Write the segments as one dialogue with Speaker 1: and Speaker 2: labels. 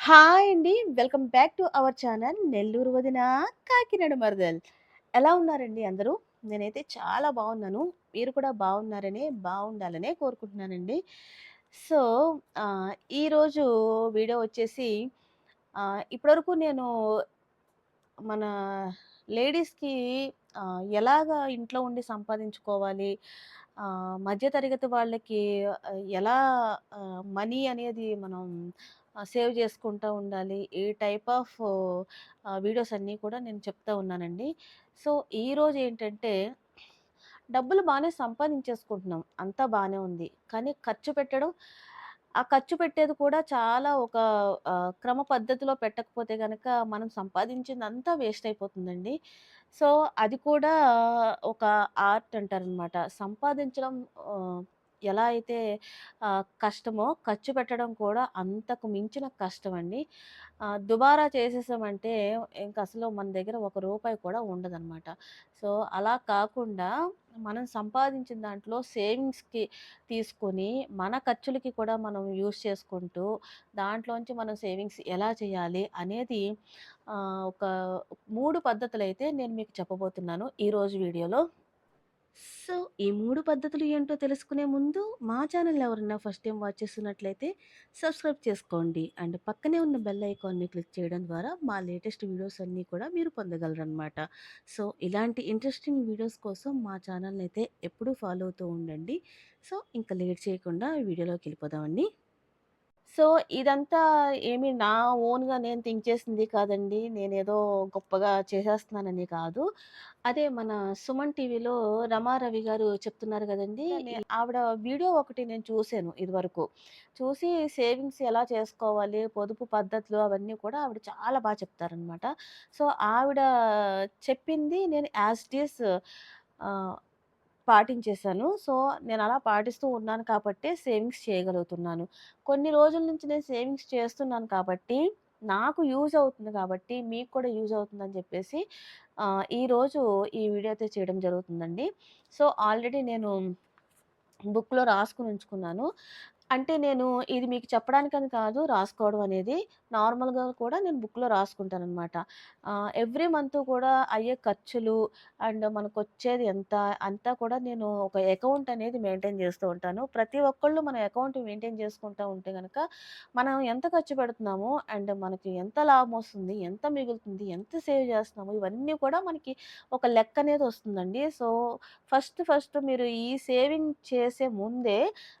Speaker 1: Hi అండి. Welcome back to our channel Nellore వదిన కాకినాడ మరదల్. ఎలా ఉన్నారండి అందరూ? నేనైతే చాలా బాగున్నాను. మీరు కూడా బాగున్నారనే, బాగుండాలనే కోరుకుంటున్నానండి. సో, ఈరోజు వీడియో వచ్చేసి ఇప్పటివరకు నేను మన లేడీస్‌కి ఎలాగ ఎలాగా ఇంట్లో ఉండి సంపాదించుకోవాలి? మధ్యతరగతి మధ్య తరగతి వాళ్ళకి ఎలా మనీ అనేది మనం సేవ్ చేసుకుంటూ ఉండాలి. ఈ టైప్ ఆఫ్ వీడియోస్ అన్నీ కూడా నేను చెప్తా ఉన్నానండి. సో, ఈరోజు ఏంటంటే డబ్బులు బాగానే సంపాదించేసుకుంటున్నాం. అంతా బాగానే ఉంది. కానీ ఖర్చు పెట్టడం ఆ ఖర్చు పెట్టేది కూడా చాలా ఒక క్రమ పద్ధతిలో పెట్టకపోతే కనుక మనం సంపాదించిందంతా వేస్ట్ అయిపోతుందండి. సో, అది కూడా ఒక ఆర్ట్ అంటారనమాట. సంపాదించడం ఎలా అయితే కష్టమో ఖర్చు పెట్టడం కూడా అంతకు మించిన కష్టం అండి దుబారా చేసేసామంటే ఇంక అసలు మన దగ్గర ఒక రూపాయి కూడా ఉండదనమాట. సో, అలా కాకుండా మనం సంపాదించిన దాంట్లో సేవింగ్స్‌కి తీసుకొని, మన ఖర్చులకి కూడా మనం యూజ్ చేసుకుంటూ, దాంట్లోంచి మనం సేవింగ్స్ ఎలా చేయాలి అనేది ఒక మూడు పద్ధతులు అయితే నేను మీకు చెప్పబోతున్నాను ఈరోజు వీడియోలో. సో, ఈ మూడు పద్ధతులు ఏంటో తెలుసుకునే ముందు మా ఛానల్ ఎవరైనా ఫస్ట్ టైం వాచ్ చేస్తున్నట్లయితే సబ్స్క్రైబ్ చేసుకోండి. అండ్ పక్కనే ఉన్న బెల్ ఐకాన్‌ని క్లిక్ చేయడం ద్వారా మా లేటెస్ట్ వీడియోస్ అన్నీ కూడా మీరు పొందగలరనమాట. సో, ఇలాంటి ఇంట్రెస్టింగ్ వీడియోస్ కోసం మా ఛానల్‌ని అయితే ఎప్పుడూ ఫాలో అవుతూ ఉండండి. సో, ఇంకా లేట్ చేయకుండా వీడియోలోకి వెళ్ళిపోదామండి సో, ఇదంతా ఏమి నా ఓన్‌గా నేను థింక్ చేసింది కాదండి. నేనేదో గొప్పగా చేసేస్తున్నానని కాదు. అదే మన సుమన్ టీవీలో రమారవి గారు చెప్తున్నారు గదండీ! నే ఆవిడ వీడియో ఒకటి నేను చూసాను ఇదివరకు. చూసి సేవింగ్స్ ఎలా చేసుకోవాలి, పొదుపు పద్ధతులు అవన్నీ కూడా ఆవిడ చాలా బా చెప్తారనమాట. సో, ఆవిడ చెప్పింది నేను యాజ్ ఆహ్, పాటించేశాను. సో, నేను అలా పాటిస్తూ ఉన్నాను కాబట్టే సేవింగ్స్ చేయగలుగుతున్నాను. కొన్ని రోజుల నుంచి నేను సేవింగ్స్ చేస్తున్నాను కాబట్టి, నాకు యూజ్ అవుతుంది కాబట్టి, మీకు కూడా యూజ్ అవుతుందని చెప్పేసి ఈరోజు ఈ వీడియో అయితే చేయడం జరుగుతుందండి. సో, ఆల్రెడీ నేను బుక్‌లో రాసుకుని ఉంచుకున్నాను. అంటే నేను ఇది మీకు చెప్పడానికని కాదు రాసుకోవడం అనేది. నార్మల్‌గా కూడా నేను బుక్‌లో రాసుకుంటాను అనమాట ఎవ్రీ మంత్ కూడా అయ్యే ఖర్చులు అండ్ మనకొచ్చేది ఎంత అంతా కూడా నేను ఒక అకౌంట్ అనేది మెయింటైన్ చేస్తూ ఉంటాను. ప్రతి ఒక్కళ్ళు మన అకౌంట్ మెయింటైన్ చేసుకుంటూ ఉంటే కనుక మనం ఎంత ఖర్చు పెడుతున్నామో అండ్ మనకి ఎంత లాభం వస్తుంది ఎంత మిగులుతుంది, ఎంత సేవ్ చేస్తున్నాము ఇవన్నీ కూడా మనకి ఒక లెక్క అనేది వస్తుందండి. సో, ఫస్ట్ ఫస్ట్ మీరు ఈ సేవింగ్ చేసే ముందే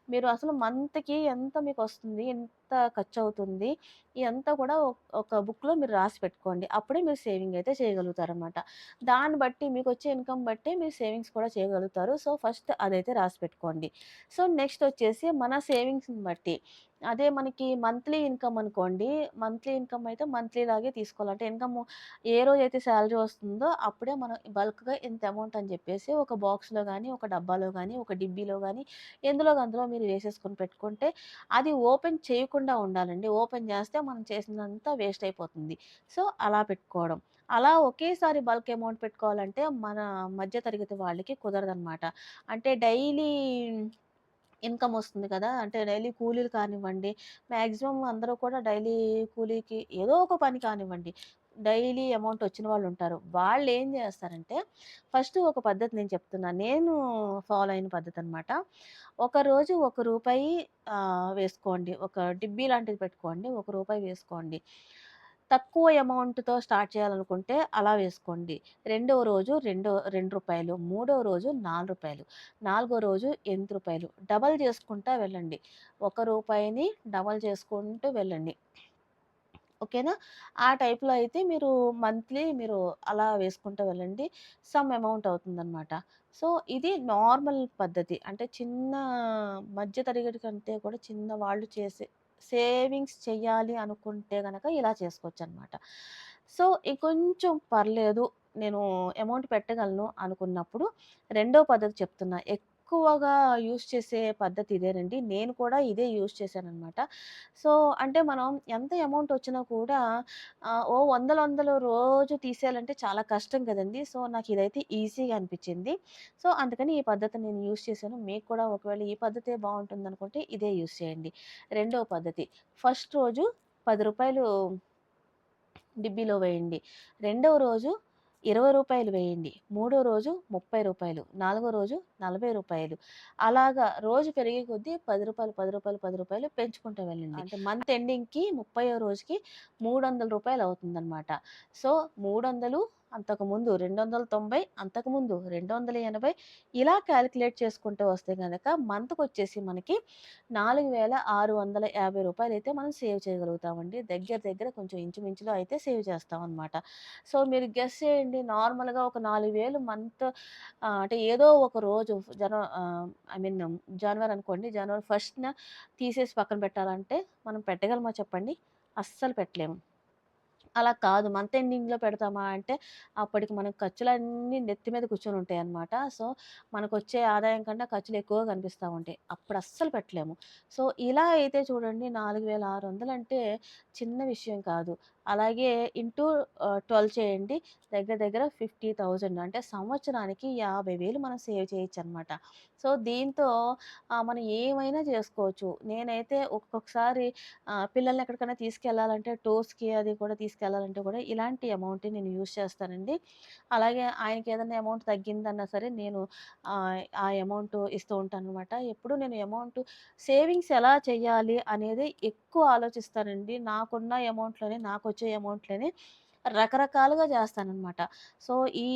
Speaker 1: మీరు అసలు మంత్ మంత్‌కి ఎంత మీకొస్తుంది? ఎంత ఖర్చవుతుంది? ఇదంతా కూడా ఒక బుక్‌లో మీరు రాసి పెట్టుకోండి. అప్పుడే మీరు సేవింగ్ అయితే చేయగలుగుతారనమాట. దాన్ని బట్టి మీకు వచ్చే ఇన్‌కమ్ బట్టే మీరు సేవింగ్స్ కూడా చేయగలుగుతారు. సో, ఫస్ట్ అదైతే రాసి పెట్టుకోండి. సో, నెక్స్ట్ వచ్చేసి మన సేవింగ్స్‌ని బట్టి అదే మనకి మంత్లీ ఇన్‌కమ్ అనుకోండి. మంత్లీ ఇన్‌కమ్ అయితే మంత్లీ లాగే తీసుకోవాలంటే ఇన్‌కమ్ ఏ రోజైతే శాలరీ వస్తుందో అప్పుడే మనం బల్క్‌గా ఇంత అమౌంట్ అని చెప్పేసి ఒక బాక్స్‌లో కానీ ఒక డబ్బాలో కానీ ఒక డిబ్బీలో కానీ ఎందులో అందులో మీరు వేసేసుకొని పెట్టుకుంటే అది ఓపెన్ చేయకుండా ఉండాలండి. ఓపెన్ చేస్తే మనం చేసినంతా వేస్ట్ అయిపోతుంది. సో, అలా పెట్టుకోవడం. అలా ఒకేసారి బల్క్ అమౌంట్ పెట్టుకోవాలంటే మన మధ్య తరగతి వాళ్ళకి కుదరదనమాట. అంటే డైలీ ఇన్‌కమ్ వస్తుంది కదా! అంటే డైలీ కూలీలు కానివ్వండి, మ్యాక్సిమం అందరూ కూడా డైలీ కూలీకి ఏదో ఒక పని కానివ్వండి, డైలీ అమౌంట్ వచ్చిన వాళ్ళు ఉంటారు వాళ్ళు ఏం చేస్తారంటే ఫస్ట్ ఒక పద్ధతి నేను చెప్తున్నా. నేను ఫాలో అయిన పద్ధతనమాట. ఒకరోజు ఒక రూపాయి వేసుకోండి. ఒక డిబ్బీ లాంటిది పెట్టుకోండి. ఒక రూపాయి వేసుకోండి. తక్కువ అమౌంట్‌తో స్టార్ట్ చేయాలనుకుంటే అలా వేసుకోండి. రెండో రోజు రెండో రెండు రూపాయలు మూడో రోజు నాలుగు రూపాయలు నాలుగో రోజు ఎనిమిది రూపాయలు డబల్ చేసుకుంటా వెళ్ళండి. ఒక రూపాయిని డబల్ చేసుకుంటూ వెళ్ళండి. ఓకేనా? ఆ టైప్‌లో అయితే మీరు మంత్లీ మీరు అలా వేసుకుంటూ వెళ్ళండి. సమ్ అమౌంట్ అవుతుందనమాట. సో, ఇది నార్మల్ పద్ధతి. అంటే చిన్న మధ్య తరగతి కంటే కూడా చిన్న వాళ్ళు చేసే సేవింగ్స్ చేయాలి అనుకుంటే కనుక ఇలా చేసుకోవచ్చు అనమాట సో, ఇంకొంచెం పర్లేదు నేను అమౌంట్ పెట్టగలను అనుకున్నప్పుడు రెండో పద్ధతి చెప్తున్నా. ఎక్కువగా యూస్ చేసే పద్ధతి ఇదేనండి. నేను కూడా ఇదే యూజ్ చేశాననమాట. సో, అంటే మనం ఎంత అమౌంట్ వచ్చినా కూడా ఓ వందలు వందలు రోజు తీసేయాలంటే చాలా కష్టం కదండీ! సో, నాకు ఇదైతే ఈజీగా అనిపించింది సో, అందుకని ఈ పద్ధతి నేను యూస్ చేశాను. మీకు కూడా ఒకవేళ ఈ పద్ధతే బాగుంటుంది అనుకుంటే ఇదే యూస్ చేయండి. రెండవ పద్ధతి ఫస్ట్ రోజు పది రూపాయలు డిబ్బీలో వేయండి. రెండవ రోజు ఇరవై రూపాయలు వేయండి. మూడో రోజు ముప్పై రూపాయలు నాలుగో రోజు నలభై రూపాయలు. అలాగా రోజు పెరిగే కొద్దీ పది రూపాయలు పది రూపాయలు పది రూపాయలు పెంచుకుంటూ వెళ్ళండి. అంటే మంత్ ఎండింగ్కి ముప్పై రోజుకి మూడు వందల రూపాయలు అవుతుందన్నమాట. సో మూడు వందలు అంతకుముందు 290 అంతకుముందు 280 ఇలా క్యాలిక్యులేట్ చేసుకుంటూ వస్తే కనుక మంత్కి వచ్చేసి మనకి నాలుగు వేల ఆరు వందల యాభై రూపాయలు అయితే మనం సేవ్ చేయగలుగుతామండి. దగ్గర దగ్గర కొంచెం ఇంచుమించులో అయితే సేవ్ చేస్తాం అనమాట సో, మీరు గెస్ చేయండి నార్మల్‌గా ఒక 4,000 మంత్ అంటే ఏదో ఒక రోజు జన ఐ మీన్ జనవరి అనుకోండి. జనవరి ఫస్ట్‌న తీసేసి పక్కన పెట్టాలంటే మనం పెట్టగలమా చెప్పండి? అస్సలు పెట్టలేము. అలా కాదు మంత్ ఎండింగ్‌లో పెడతామా అంటే, అప్పటికి మనకు ఖర్చులన్నీ నెత్తి మీద కూర్చొని ఉంటాయి అన్నమాట సో, మనకు వచ్చే ఆదాయం కన్నా ఖర్చులు ఎక్కువగా కనిపిస్తా ఉంటాయి. అప్పుడు అస్సలు పెట్టలేము. సో, ఇలా అయితే చూడండి 4,600 అంటే చిన్న విషయం కాదు. అలాగే ఇంటూ ట్వెల్వ్ చేయండి. దగ్గర దగ్గర 50,000 అంటే సంవత్సరానికి యాభై వేలు మనం సేవ్ చేయొచ్చు అనమాట సో, దీంతో మనం ఏమైనా చేసుకోవచ్చు. నేనైతే ఒక్కొక్కసారి పిల్లల్ని ఎక్కడికైనా తీసుకెళ్ళాలంటే టూర్స్‌కి అది కూడా తీసుకెళ్ళాలంటే కూడా ఇలాంటి అమౌంట్ నేను యూజ్ చేస్తానండి. అలాగే ఆయనకి ఏదైనా అమౌంట్ తగ్గిందన్నా సరే నేను ఆ అమౌంట్ ఇస్తూ ఉంటాను అనమాట ఎప్పుడు నేను అమౌంట్ సేవింగ్స్ ఎలా చేయాలి అనేది ఎక్కువ ఆలోచిస్తానండి. నాకున్న అమౌంట్‌లోనే నాకు వచ్చే అమౌంట్‌లోనే రకరకాలుగా చేస్తాననమాట. సో, ఈ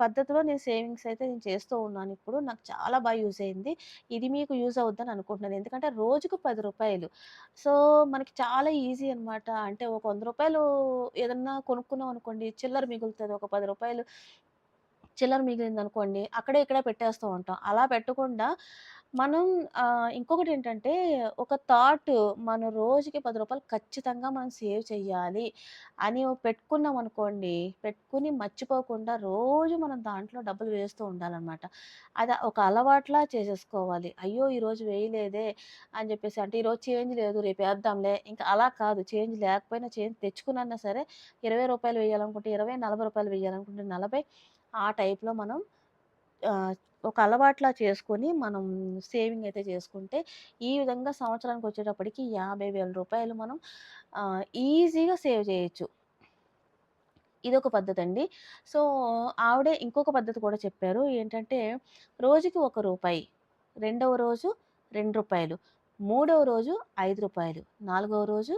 Speaker 1: పద్ధతిలో నేను సేవింగ్స్ అయితే నేను చేస్తూ ఉన్నాను ఇప్పుడు. నాకు చాలా బాగా యూజ్ అయింది. ఇది మీకు యూజ్ అవుద్దని అనుకుంటున్నాను. ఎందుకంటే రోజుకు పది రూపాయలు సో, మనకి చాలా ఈజీ అనమాట. అంటే ఒక వంద రూపాయలు ఏదన్నా కొనుక్కున్నాం అనుకోండి చిల్లర మిగులుతుంది ఒక పది రూపాయలు చిల్లర మిగిలిందనుకోండి అక్కడే ఇక్కడే పెట్టేస్తూ ఉంటాం. అలా పెట్టకుండా మనం ఆహ్, ఇంకొకటేంటంటే ఒక థాట్ మనం రోజుకి రూ. 10 ఖచ్చితంగా మనం సేవ్ చేయాలి అని పెట్టుకున్నామనుకోండి, పెట్టుకొని మర్చిపోకుండా రోజు మనం దాంట్లో డబ్బులు వేస్తూ ఉండాలనమాట. అది ఒక అలవాటులా చేసేసుకోవాలి. అయ్యో! ఈరోజు వేయలేదే అని చెప్పేసి అంటే ఈరోజు చేంజ్ లేదు రేపు వేద్దాంలే ఇంకా అలా కాదు. చేంజ్ లేకపోయినా చేంజ్ తెచ్చుకున్నా సరే రూ. 20 వేయాలనుకుంటే 20, రూ. 40 వేయాలనుకుంటే 40 ఆ టైప్‌లో మనం ఆహ్, ఒక అలవాట్లా చేసుకొని మనం సేవింగ్ అయితే చేసుకుంటే, ఈ విధంగా సంవత్సరానికి వచ్చేటప్పటికి యాభై వేల రూపాయలు మనం ఈజీగా సేవ్ చేయొచ్చు. ఇదొక అండి సో, ఆవిడే ఇంకొక పద్ధతి కూడా చెప్పారు. ఏంటంటే, రోజుకి ఒక రూపాయి, రెండవ రోజు రెండు రూపాయలు మూడవ రోజు ఐదు రూపాయలు నాలుగవ రోజు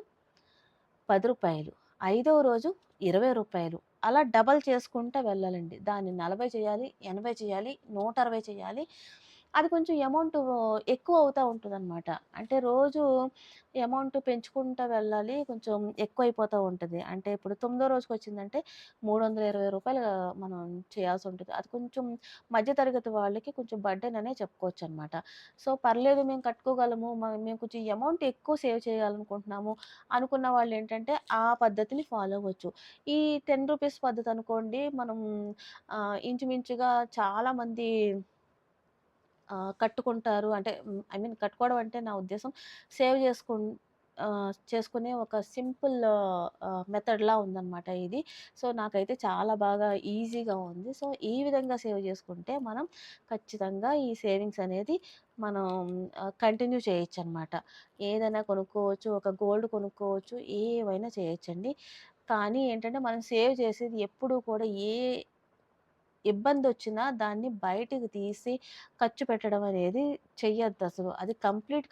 Speaker 1: పది రూపాయలు ఐదవ రోజు ఇరవై రూపాయలు అలా డబల్ చేసుకుంటూ వెళ్ళాలండి. దాన్ని 40 చేయాలి, 80 చేయాలి, 160 చేయాలి. అది కొంచెం అమౌంట్ ఎక్కువ అవుతూ ఉంటుంది అనమాట అంటే రోజు అమౌంట్ పెంచుకుంటూ వెళ్ళాలి. కొంచెం ఎక్కువ అయిపోతూ ఉంటుంది అంటే ఇప్పుడు తొమ్మిదో రోజుకొచ్చిందంటే రూ. 320 మనం చేయాల్సి ఉంటుంది అది కొంచెం మధ్యతరగతి వాళ్ళకి కొంచెం బర్డెన్ అనే చెప్పుకోవచ్చనమాట. సో, పర్లేదు మేము కట్టుకోగలము. మేము కొంచెం అమౌంట్ ఎక్కువ సేవ్ చేయాలనుకుంటున్నాము అనుకున్న వాళ్ళు ఏంటంటే ఆ పద్ధతిని ఫాలో అవ్వచ్చు. ఈ టెన్ రూపీస్ పద్ధతి అనుకోండి మనం ఇంచుమించుగా చాలామంది కట్టుకుంటారు. అంటే ఐ మీన్ కట్టుకోవడం అంటే నా ఉద్దేశం సేవ్ చేసుకు చేసుకునే ఒక సింపుల్ మెథడ్‌లా ఉందన్నమాట ఇది. సో, నాకైతే చాలా బాగా ఈజీగా ఉంది. సో, ఈ విధంగా సేవ్ చేసుకుంటే మనం ఖచ్చితంగా ఈ సేవింగ్స్ అనేది మనం కంటిన్యూ చేయొచ్చు అనమాట ఏదైనా కొనుక్కోవచ్చు, ఒక గోల్డ్ కొనుక్కోవచ్చు, ఏవైనా చేయొచ్చండి. కానీ ఏంటంటే మనం సేవ్ చేసేది ఎప్పుడూ కూడా ఏ ఇబ్బంది వచ్చినా దాన్ని బయటికి తీసి ఖర్చు పెట్టడం అనేది చెయ్యొద్దసలు. అది కంప్లీట్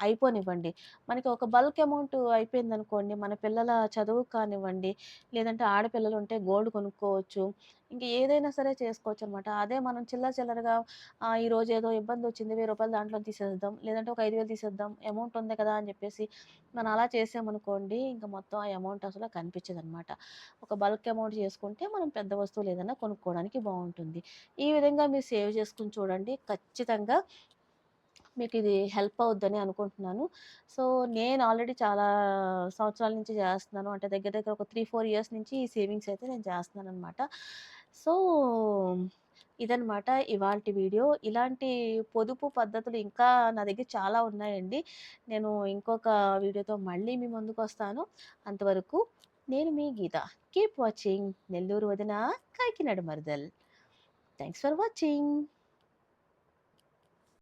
Speaker 1: అయిపోనివ్వండి. మనకి ఒక బల్క్ అమౌంట్ అయిపోయిందనుకోండి, మన పిల్లల చదువు కానివ్వండి, లేదంటే ఆడపిల్లలు ఉంటే గోల్డ్ కొనుక్కోవచ్చు. ఇంక ఏదైనా సరే చేసుకోవచ్చు అనమాట అదే మనం చిల్లర చిల్లరగా ఈరోజు ఏదో ఇబ్బందొచ్చింది రూ. 1000 దాంట్లో తీసేద్దాం. లేదంటే ఒక ఐదు వేలు తీసేద్దాం. అమౌంట్ ఉంది కదా! అని చెప్పేసి మనం అలా చేసామనుకోండి, ఇంక మొత్తం ఆ అమౌంట్ అసలు కనిపించదు అనమాట ఒక బల్క్ అమౌంట్ చేసుకుంటే మనం పెద్ద వస్తువులు ఏదైనా కొనుక్కోవడానికి బాగుంటుంది ఈ విధంగా మీరు సేవ్ చేసుకొని చూడండి. ఖచ్చితంగా మీకు ఇది హెల్ప్ అవుద్దని అనుకుంటున్నాను. సో, నేను ఆల్రెడీ చాలా సంవత్సరాల నుంచి చేస్తున్నాను. అంటే దగ్గర దగ్గర ఒక 3, 4 ఇయర్స్ నుంచి ఈ సేవింగ్స్ అయితే నేను చేస్తున్నాను అనమాట సో, ఇదనమాట ఇవాల్టి వీడియో. ఇలాంటి పొదుపు పద్ధతులు ఇంకా నా దగ్గర చాలా ఉన్నాయండి. నేను ఇంకొక వీడియోతో మళ్ళీ మీ ముందుకొస్తాను. అంతవరకు నేను మీ గీత. కీప్ వాచింగ్ నెల్లూరు వదిన కాకినాడ మరదల్. Thanks for watching.